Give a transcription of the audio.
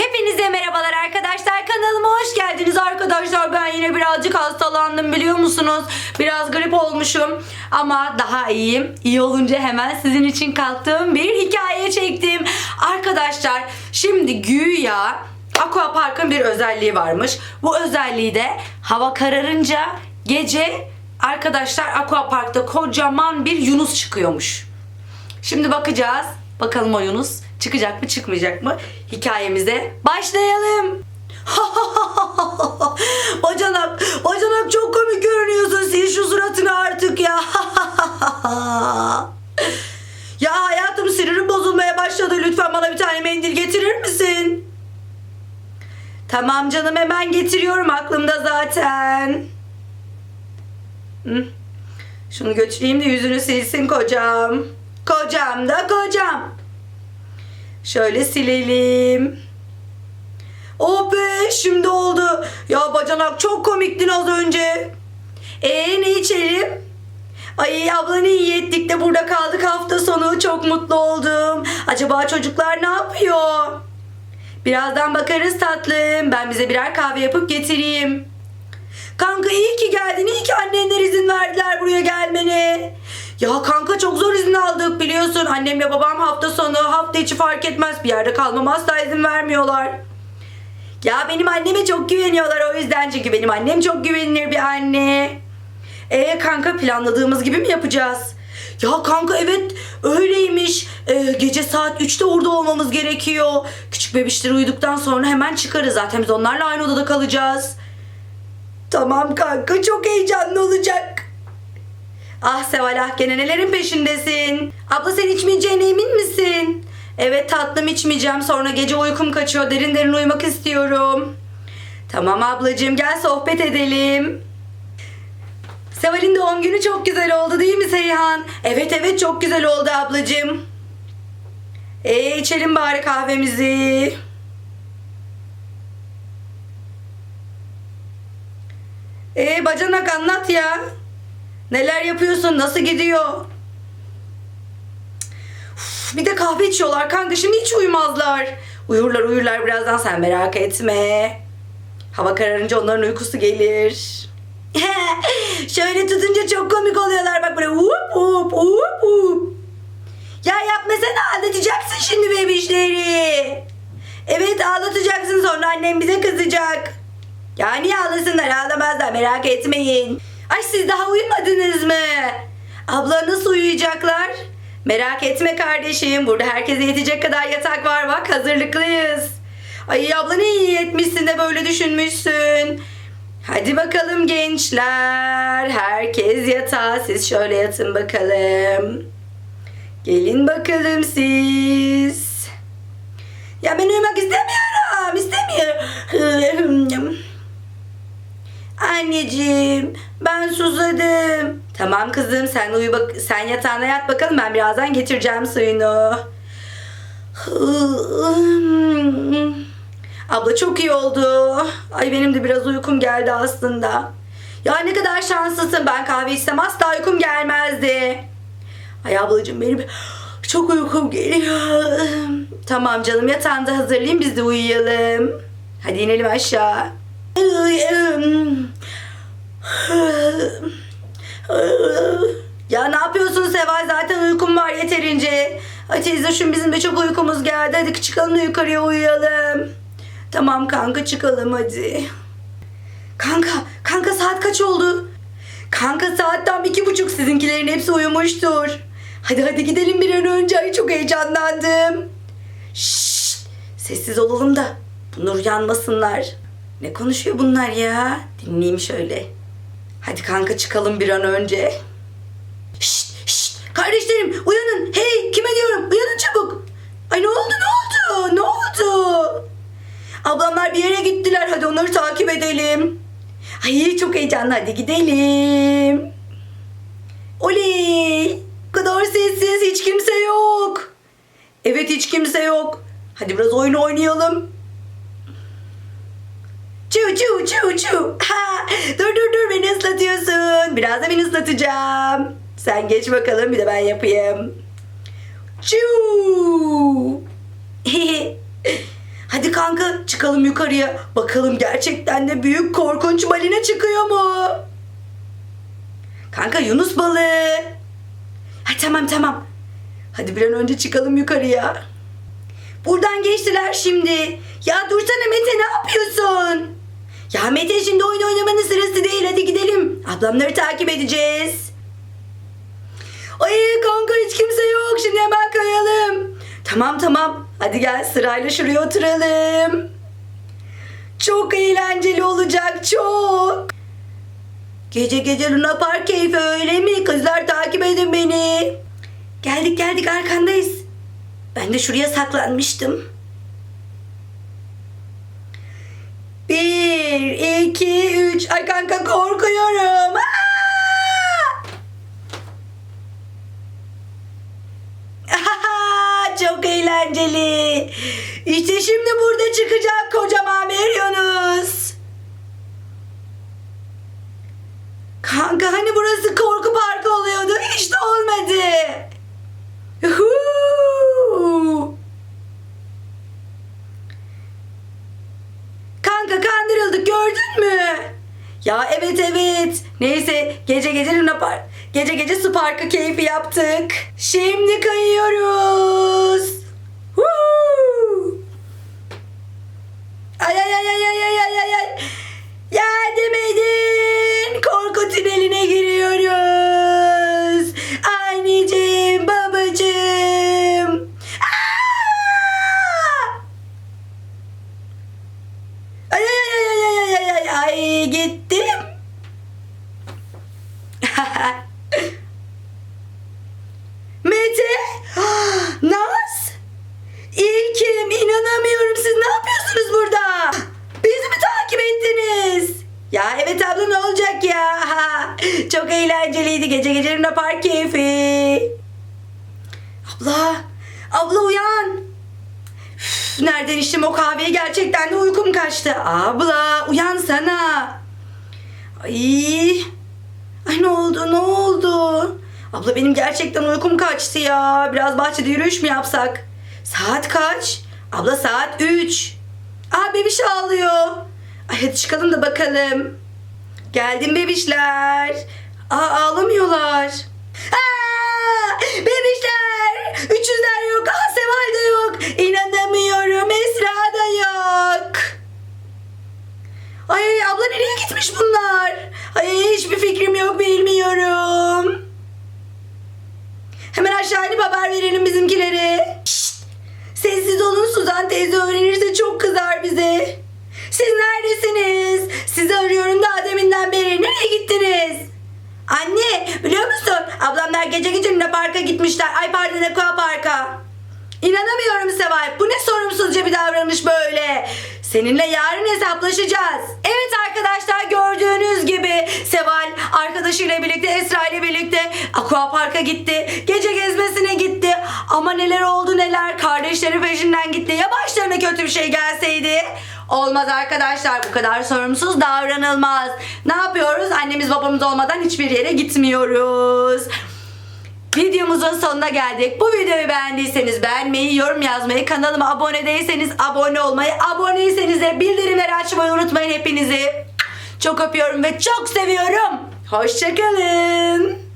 Hepinize merhabalar arkadaşlar. Kanalıma hoş geldiniz arkadaşlar. Ben yine birazcık hastalandım biliyor musunuz? Biraz grip olmuşum ama daha iyiyim. İyi olunca hemen sizin için kalktığım bir hikaye çektim. Arkadaşlar şimdi güya Aqua Park'ın bir özelliği varmış. Bu özelliği de hava kararınca gece arkadaşlar Aqua Park'ta kocaman bir Yunus çıkıyormuş. Şimdi bakacağız. Bakalım o Yunus çıkacak mı çıkmayacak mı? Hikayemize başlayalım. bacanak, bacanak çok komik görünüyorsun. Sil şu suratını artık ya. ya hayatım sinirim bozulmaya başladı. Lütfen bana bir tane mendil getirir misin? Tamam canım hemen getiriyorum aklımda zaten. Hı. Şunu götüreyim de yüzünü silsin kocam. Kocam da kocam. Şöyle silelim. Oh be şimdi oldu. Ya bacanak çok komiktin az önce. Ee ne içelim? Ay abla ne iyi ettik de burada kaldık hafta sonu. Çok mutlu oldum. Acaba çocuklar ne yapıyor? Birazdan bakarız tatlım. Ben bize birer kahve yapıp getireyim. Kanka iyi ki geldin. İyi ki annenler izin verdiler buraya gelmene. Ya kanka çok zor izin aldık biliyorsun. Annemle babam hafta sonu hafta içi fark etmez. Bir yerde kalmama asla izin vermiyorlar. Ya benim anneme çok güveniyorlar o yüzden çünkü benim annem çok güvenilir bir anne. E kanka planladığımız gibi mi yapacağız? Ya kanka evet öyleymiş. Ee, gece saat 3'te orada olmamız gerekiyor. Küçük bebişler uyuduktan sonra hemen çıkarız. Zaten biz onlarla aynı odada kalacağız. Tamam kanka çok heyecanlı olacak. Ah Seval ah gene nelerin peşindesin? Abla sen içmeyeceğine emin misin? Evet tatlım içmeyeceğim sonra gece uykum kaçıyor derin derin uyumak istiyorum. Tamam ablacığım gel sohbet edelim. Seval'in doğum günü çok güzel oldu değil mi Seyhan? Evet evet çok güzel oldu ablacığım. E içelim bari kahvemizi. E bacanak anlat ya. Neler yapıyorsun? Nasıl gidiyor? Uf, bir de kahve içiyorlar kanka. Şimdi hiç uyumazlar. Uyurlar uyurlar birazdan sen merak etme. Hava kararınca onların uykusu gelir. Şöyle tutunca çok komik oluyorlar. Bak böyle vup vup vup vup. Ya yapmasana ağlatacaksın şimdi bebişleri. Evet ağlatacaksın sonra annem bize kızacak. Ya niye ağlasınlar ağlamazlar merak etmeyin. Ay siz daha uyumadınız mı? Abla nasıl uyuyacaklar? Merak etme kardeşim burada herkese yetecek kadar yatak var bak hazırlıklıyız. Ay abla ne iyi etmişsin de böyle düşünmüşsün. Hadi bakalım gençler. Herkes yatağa. Siz şöyle yatın bakalım. Gelin bakalım siz. Ya ben uyumak istemiyorum. İstemiyorum. Anneciğim ben susadım. Tamam kızım sen uyu bak sen yatağına yat bakalım ben birazdan getireceğim suyunu. Abla çok iyi oldu. Ay benim de biraz uykum geldi aslında. Ya ne kadar şanslısın. Ben kahve içsem asla uykum gelmezdi. Ay ablacığım benim çok uykum geliyor. Tamam canım yatağında hazırlayayım biz de uyuyalım. Hadi inelim aşağı. Ya ne yapıyorsun Seval? Zaten uykum var yeterince. Ay teyze şu bizim de çok uykumuz geldi. Hadi çıkalım da yukarıya uyuyalım. Tamam kanka çıkalım hadi. Kanka, kanka saat kaç oldu? Kanka saat tam iki buçuk sizinkilerin hepsi uyumuştur. Hadi hadi gidelim bir an önce. Ay çok heyecanlandım. Şşş, sessiz olalım da bunlar uyanmasınlar. Ne konuşuyor bunlar ya? Dinleyeyim şöyle. Hadi kanka çıkalım bir an önce. Şşt, şşt, kardeşlerim uyanın. Hey kime diyorum uyanın çabuk. Ay ne oldu ne oldu ne oldu? Ablamlar bir yere gittiler. Hadi onları takip edelim. Ay çok heyecanlı. Hadi gidelim. Oley. Bu kadar sessiz. Hiç kimse yok. Evet hiç kimse yok. Hadi biraz oyun oynayalım. Çu çu çu çu. Ha, dur dur dur beni ıslatıyorsun. Biraz da beni ıslatacağım. Sen geç bakalım bir de ben yapayım. Çu. Hadi kanka çıkalım yukarıya. Bakalım gerçekten de büyük korkunç balina çıkıyor mu? Kanka Yunus balığı. Ha tamam tamam. Hadi bir an önce çıkalım yukarıya. Buradan geçtiler şimdi. Ya dursana Mete ne yapıyorsun? Ya Mete şimdi oyun oynamanın sırası değil hadi gidelim. Ablamları takip edeceğiz. Ay kanka hiç kimse yok şimdi hemen kayalım. Tamam tamam hadi gel sırayla şuraya oturalım. Çok eğlenceli olacak çok. Gece gece Luna Park keyfi öyle mi? Kızlar takip edin beni. Geldik geldik arkandayız. Ben de şuraya saklanmıştım. Bir, iki, üç. Ay kanka korkuyorum. Aa! Çok eğlenceli. İşte şimdi burada çıkacak kocaman bir Yunus. Kanka hani burası korku parkı oluyordu. Hiç de olmadı. Yuhuu. Kanka kandırıldık gördün mü? Ya evet evet. Neyse gece gece Luna Park. Gece gece su keyfi yaptık. Şimdi kayıyoruz. Ya evet abla ne olacak ya? Çok eğlenceliydi gece gece Luna Park keyfi. Abla, abla uyan. Üf, Nereden içtim o kahveyi gerçekten de uykum kaçtı. Abla uyansana. Ay. Ay ne oldu ne oldu? Abla benim gerçekten uykum kaçtı ya. Biraz bahçede yürüyüş mü yapsak? Saat kaç? Abla saat 3. Aa bebiş ağlıyor. Ay hadi çıkalım da bakalım. Geldim bebişler. Aa ağlamıyorlar. Aa, bebişler. Üçüzler yok. Aa Seval da yok. İnanamıyorum. Esra da yok. Ay abla nereye gitmiş bunlar? Ay hiçbir fikrim yok bilmiyorum. Hemen aşağı inip haber verelim bizimkilere. Şşt! Sessiz olun Suzan teyze öğrenirse çok kızar bize. Siz neredesiniz? Sizi arıyorum daha deminden beri. Nereye gittiniz? Anne biliyor musun? Ablamlar gece gece Luna Park'a gitmişler. Ay pardon Aqua Park'a. İnanamıyorum Seval. Bu ne sorumsuzca bir davranış böyle. Seninle yarın hesaplaşacağız. Evet arkadaşlar gördüğünüz gibi Seval arkadaşıyla birlikte Esra ile birlikte Aqua Park'a gitti. Gece gezmesine gitti. Ama neler oldu neler. Kardeşleri peşinden gitti. Ya başlarına kötü bir şey gelseydi? Olmaz arkadaşlar bu kadar sorumsuz davranılmaz. Ne yapıyoruz? Annemiz babamız olmadan hiçbir yere gitmiyoruz. Videomuzun sonuna geldik. Bu videoyu beğendiyseniz beğenmeyi, yorum yazmayı, kanalıma abone değilseniz abone olmayı, aboneyseniz de bildirimleri açmayı unutmayın hepinizi. Çok öpüyorum ve çok seviyorum. Hoşçakalın.